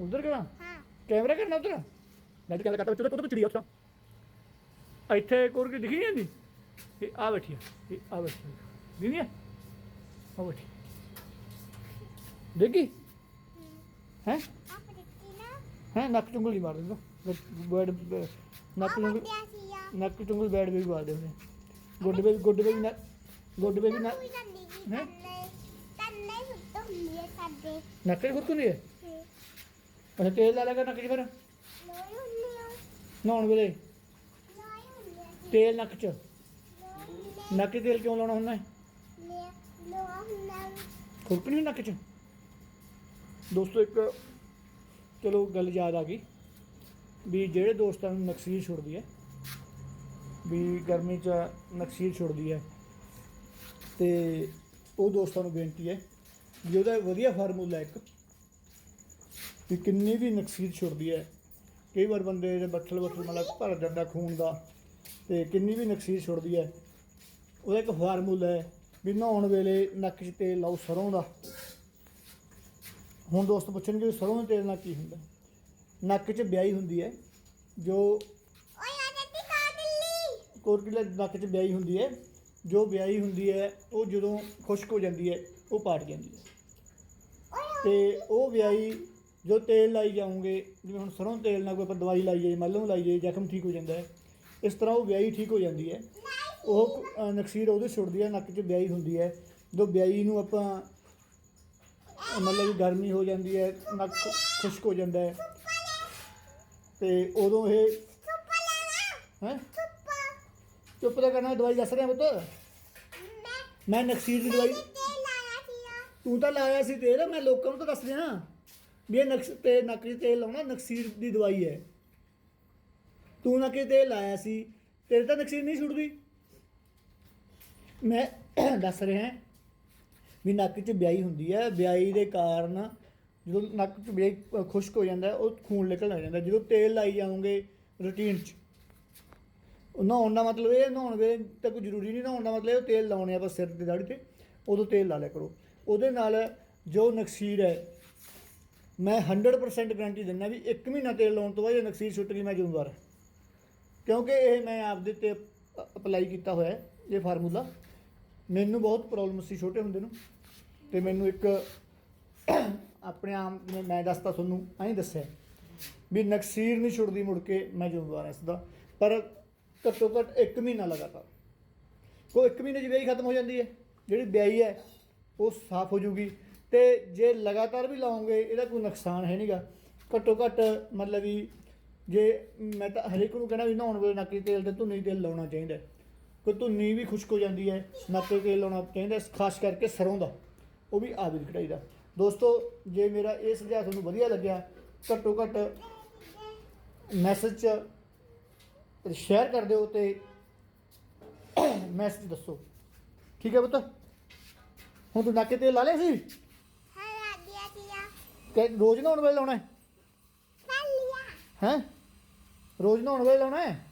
ਉਧਰ ਕਰਾਂ हाँ ਕੈਮਰਾ ਕਰਨਾ ਉਧਰ ਮੈਂ ਤਾਂ ਗੱਲ ਕਰਦਾ ਉੱਧਰ ਕੋਲ ਚੜੀ ਉੱਥਾ ਇੱਥੇ ਕੋਰ ਕੇ ਦਿਖੀ ਜਾਂਦੀ ਇਹ ਆ ਬੈਠੀ ਆ ਇਹ ਆ ਬੈਠੀ ਦੀਦੀ ਆ ਆ ਬੈਠੀ ਦੇਖੀ ਹੈ आप देखती ना ਹੈ ਨੱਕ ਚੁੰਗਲੀ ਮਾਰ ਦਿੰਦਾ ਬੈਡ ਨੱਕ आप ਚੁੰਗਲ क्या किया ਨੱਕ ਚੁੰਗਲ ਬੈਡ ਵੀ ਮਾਰਦੇ ਹੁੰਦੇ ਗੁੱਡ ਬੇ ਗੁੱਡ ਬੇ ਨਾ ਗੁੱਡ ਬੇ ਨਾ कोई करने की हैं? तन्ने तन्ने सुत्ते हुए साडे ਨੱਕ ਚ ਖੁਰਕੁੰਦੀ ਹੈ ਅੱਛਾ, ਤੇਲ ਲਾ ਲਿਆ ਕਰ ਨੱਕ ਚ ਫਿਰ। ਲੋਈ ਹੁੰਦੀ ਆ ਨਹਾਉਣ ਵੇਲੇ। ਲੋਈ ਹੁੰਦੀ ਆ ਤੇਲ ਨੱਕ ਚ। ਲੋਈ ਨੱਕ 'ਚ ਤੇਲ ਕਿਉਂ ਲਾਉਣਾ ਹੁੰਦਾ ਹੈ? ਨੇ ਹੁੰਦਾ ਖੁਰਕ ਨਹੀਂ ਨੱਕ 'ਚ। ਦੋਸਤੋ, ਇੱਕ ਚਲੋ ਗੱਲ ਯਾਦ ਆ ਗਈ ਵੀ ਜਿਹੜੇ ਦੋਸਤਾਂ ਨੂੰ ਨਕਸੀਰ ਛੁੱਟਦੀ ਹੈ, ਵੀ ਗਰਮੀ 'ਚ ਨਕਸੀਰ ਛੁੱਟਦੀ ਹੈ, ਤੇ ਉਹ ਦੋਸਤਾਂ ਨੂੰ ਬੇਨਤੀ ਹੈ ਵੀ ਉਹਦਾ ਵਧੀਆ ਫਾਰਮੂਲਾ ਇੱਕ ਵੀ ਕਿੰਨੀ ਵੀ ਨਕਸੀਰ ਛੁੱਟਦੀ ਹੈ। ਕਈ ਵਾਰ ਬੰਦੇ ਦੇ ਬੱਠਲ ਬੱਠਲ ਮਤਲਬ ਭਰ ਜਾਂਦਾ ਖੂਨ ਦਾ ਤੇ ਕਿੰਨੀ ਵੀ ਨਕਸੀਰ ਛੁੱਟਦੀ ਹੈ। ਉਹਦਾ ਇੱਕ ਫਾਰਮੂਲਾ ਹੈ ਵੀ ਨਹਾਉਣ ਵੇਲੇ ਨੱਕ 'ਚ ਤੇਲ ਲਾਓ ਸਰੋਂ ਦਾ। ਹੁਣ ਦੋਸਤ ਪੁੱਛਣਗੇ ਸਰੋਂ ਦੇ ਤੇਲ ਨਾਲ ਕੀ ਹੁੰਦਾ? ਨੱਕ 'ਚ ਵਿਆਹੀ ਹੁੰਦੀ ਹੈ ਜੋ ਓਏ ਆ ਦਿੱਤੀ ਕਾ ਦਿੱਲੀ ਕੋਰਕਿਲਾ ਨੱਕ 'ਚ ਵਿਆਹੀ ਹੁੰਦੀ ਹੈ ਜੋ ਵਿਆਹੀ ਹੁੰਦੀ ਹੈ ਉਹ ਜਦੋਂ ਖੁਸ਼ਕ ਹੋ ਜਾਂਦੀ ਹੈ ਉਹ ਪਾਟ ਜਾਂਦੀ ਹੈ। ਤੇ ਉਹ ਵਿਆਹੀ ਜੋ ਤੇਲ ਲਾਈ ਜਾਓਗੇ ਜਿਵੇਂ ਹੁਣ ਸਰੋਂ ਤੇਲ ਨਾਲ ਕੋਈ ਆਪਾਂ ਦਵਾਈ ਲਾਈ ਜਾਈਏ ਮੱਲ੍ਹ ਨੂੰ ਲਾਈ ਜਾਈਏ ਜ਼ਖਮ ਠੀਕ ਹੋ ਜਾਂਦਾ ਹੈ। ਇਸ ਤਰ੍ਹਾਂ ਉਹ ਵਿਆਹੀ ਠੀਕ ਹੋ ਜਾਂਦੀ ਹੈ। ਉਹ ਅ, ਨਕਸੀਰ ਉਹਦੇ ਛੁੱਟਦੀ ਹੈ ਨੱਕ 'ਚ ਵਿਆਹੀ ਹੁੰਦੀ ਹੈ। ਜਦੋਂ ਵਿਆਹੀ ਨੂੰ ਆਪਾਂ ਮਤਲਬ ਕਿ ਗਰਮੀ ਹੋ ਜਾਂਦੀ ਹੈ ਨੱਕ ਖੁਸ਼ਕ ਹੋ ਜਾਂਦਾ ਹੈ ਤੇ ਉਦੋਂ ਇਹ ਹੈ? ਚੁੱਪ ਤਾਂ ਕਰਨਾ ਦਵਾਈ ਦੱਸ ਰਿਹਾ ਪੁੱਤ? ਮੈਂ ਨਕਸੀਰ ਦੀ ਦਵਾਈ ਤੂੰ ਤਾਂ ਲਾਇਆ ਸੀ ਤੇਲ ਮੈਂ ਲੋਕਾਂ ਨੂੰ ਤਾਂ ਦੱਸ ਰਿਹਾ। ਵੀ ਇਹ ਨਕਸ ਤੇ ਨੱਕ 'ਚ ਤੇਲ ਲਾਉਣਾ ਨਕਸੀਰ ਦੀ ਦਵਾਈ ਹੈ। ਤੂੰ ਨੱਕ 'ਚ ਤੇਲ ਲਾਇਆ ਸੀ ਤੇਰੇ ਤਾਂ ਨਕਸੀਰ ਨਹੀਂ ਛੁੱਟਦੀ ਮੈਂ ਦੱਸ ਰਿਹਾ ਵੀ ਨੱਕ 'ਚ ਵਿਆਹੀ ਹੁੰਦੀ ਹੈ। ਵਿਆਹੀ ਦੇ ਕਾਰਨ ਜਦੋਂ ਨੱਕ 'ਚ ਵਿਆਹੀ ਖੁਸ਼ਕ ਹੋ ਜਾਂਦਾ ਉਹ ਖੂਨ ਨਿਕਲਣ ਲੱਗ ਜਾਂਦਾ ਜਦੋਂ ਤੇਲ ਲਾਈ ਜਾਓਗੇ ਰੂਟੀਨ 'ਚ ਨਹਾਉਣ ਦਾ ਮਤਲਬ ਇਹ ਹੈ, ਨਹਾਉਣ ਵੇਲੇ ਤਾਂ ਕੋਈ ਜ਼ਰੂਰੀ ਨਹੀਂ ਨਹਾਉਣ ਦਾ ਮਤਲਬ ਇਹ ਤੇਲ ਲਾਉਣੇ ਆਪਾਂ ਸਿਰ ਤੇ ਦਾੜੀ ਤੇ ਉਦੋਂ ਤੇਲ ਲਾ ਲਿਆ ਕਰੋ। ਉਹਦੇ ਨਾਲ ਜੋ ਨਕਸੀਰ ਹੈ ਮੈਂ 100% ਗਾਰੰਟੀ ਦਿੰਦਾ ਵੀ 1 ਮਹੀਨਾ ਤੇਲ ਲਾਉਣ ਤੋਂ ਬਾਅਦ ਇਹ ਨਕਸੀਰ ਛੁੱਟ ਗਈ, ਮੈਂ ਜ਼ਿੰਮੇਵਾਰ ਕਿਉਂਕਿ ਇਹ ਮੈਂ ਆਪਦੇ ਤੇ ਅਪਲਾਈ ਕੀਤਾ ਹੋਇਆ ਇਹ ਫਾਰਮੂਲਾ ਮੈਨੂੰ ਬਹੁਤ ਪ੍ਰੋਬਲਮ ਸੀ ਛੋਟੇ ਹੁੰਦੇ ਨੂੰ ਤੇ ਮੈਨੂੰ ਇੱਕ ਆਪਣੇ ਆਪ ਨੇ, ਮੈਂ ਦੱਸਤਾ ਤੁਹਾਨੂੰ, ਐਂ ਦੱਸਿਆ ਵੀ ਨਕਸੀਰ ਨਹੀਂ ਛੁੱਟਦੀ ਮੁੜ ਕੇ, ਮੈਂ ਜ਼ਿੰਮੇਵਾਰ ਹਾਂ ਇਸ ਦਾ। ਪਰ ਘੱਟੋ ਘੱਟ 1 ਮਹੀਨਾ ਲਗਾਤਾਰ। ਕੋਈ 1 ਮਹੀਨੇ 'ਚ ਵਿਆਹੀ ਖਤਮ ਹੋ ਜਾਂਦੀ ਹੈ, ਜਿਹੜੀ ਵਿਆਹੀ ਹੈ, ਉਹ ਸਾਫ਼ ਹੋ ਜੂਗੀ ਤੇ ਜੇ ਲਗਾਤਾਰ ਵੀ ਲਾਉਂਗੇ, ਇਹਦਾ ਕੋਈ ਨੁਕਸਾਨ ਹੈ ਨਹੀਂਗਾ ਘੱਟੋ ਘੱਟ ਮਤਲਬ ਵੀ ਜੇ ਮੈਂ ਤਾਂ ਹਰੇਕ ਨੂੰ ਕਹਿਣਾ ਵੀ ਨਹਾਉਣ ਵੇਲੇ ਨੱਕ ਤੇਲ ਤੇ ਧੁੰਨੀ ਤੇਲ ਲਾਉਣਾ ਚਾਹੀਦਾ। ਹੈ। ਕੋਈ ਧੁੰਨੀ ਵੀ ਖੁਸ਼ਕ ਹੋ ਜਾਂਦੀ ਹੈ, ਨੱਕ ਤੇਲ ਲਾਉਣਾ ਚਾਹੀਦਾ, ਖਾਸ ਕਰਕੇ ਸਰੋਂ ਦਾ। ਉਹ ਵੀ ਆਦਿ ਕਢਾਈ ਦਾ। ਦੋਸਤੋ, ਜੇ ਮੇਰਾ ਇਹ ਸੁਝਾਅ ਤੁਹਾਨੂੰ ਵਧੀਆ ਲੱਗਿਆ, ਘੱਟੋ ਘੱਟ ਮੈਸੇਜ 'ਚ ਸ਼ੇਅਰ ਕਰ ਦਿਓ ਤੇ ਮੈਸੇਜ ਦੱਸੋ। ਠੀਕ ਹੈ ਪੁੱਤ? ਹੁਣ ਤੂੰ ਨੱਕ 'ਤੇ ਤੇਲ ਲਾ ਲਿਆ ਸੀ? ਕਿ ਰੋਜ਼ ਨਹਾਉਣ ਵੇਲੇ ਲਾਉਣਾ ਹੈ? ਹੈਂ? ਰੋਜ਼ ਨਹਾਉਣ ਵੇਲੇ ਲਾਉਣਾ ਹੈ?